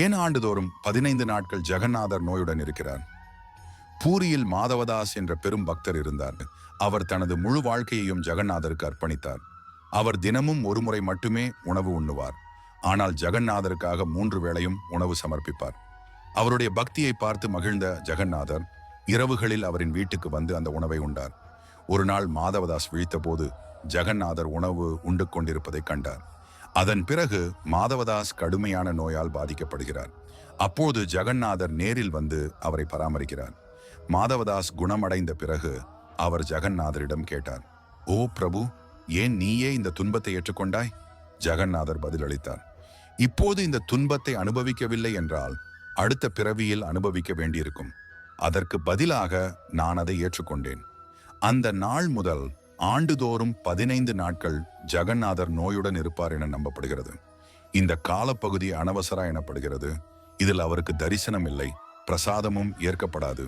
ஏன் ஆண்டுதோறும் பதினைந்து நாட்கள் ஜெகநாதர் நோயுடன் இருக்கிறார்? பூரியில் மாதவதாஸ் என்ற பெரும் பக்தர் இருந்தார். அவர் தனது முழு வாழ்க்கையையும் ஜெகநாதருக்கு அர்ப்பணித்தார். அவர் தினமும் ஒரு முறை மட்டுமே உணவு உண்ணுவார். ஆனால் ஜெகநாதருக்காக மூன்று வேளையும் உணவு சமர்ப்பிப்பார். அவருடைய பக்தியை பார்த்து மகிழ்ந்த ஜெகநாதர் இரவுகளில் அவரின் வீட்டுக்கு வந்து அந்த உணவை உண்டார். ஒரு நாள் மாதவதாஸ் விழித்தபோது ஜெகநாதர் உணவு உண்டு கொண்டிருப்பதை கண்டார். அதன் பிறகு மாதவதாஸ் கடுமையான நோயால் பாதிக்கப்படுகிறார். அப்போது ஜெகநாதர் நேரில் வந்து அவரை பராமரிக்கிறார். மாதவதாஸ் குணமடைந்த பிறகு அவர் ஜெகநாதரிடம் கேட்டார் ஓ பிரபு ஏன் நீயே இந்த துன்பத்தை ஏற்றுக்கொண்டாய்? ஜெகநாதர் பதிலளித்தார் இப்போது இந்த துன்பத்தை அனுபவிக்கவில்லை என்றால் அடுத்த பிறவியில் அனுபவிக்க வேண்டியிருக்கும். அதற்கு பதிலாக நான் அதை ஏற்றுக்கொண்டேன். அந்த நாள் முதல் ஆண்டுதோறும் பதினைந்து நாட்கள் ஜெகநாதர் நோயுடன் இருப்பார் என நம்பப்படுகிறது. இந்த காலப்பகுதி அனவசரா எனப்படுகிறது. இதில் அவருக்கு தரிசனம் இல்லை பிரசாதமும் ஏற்கப்படாது.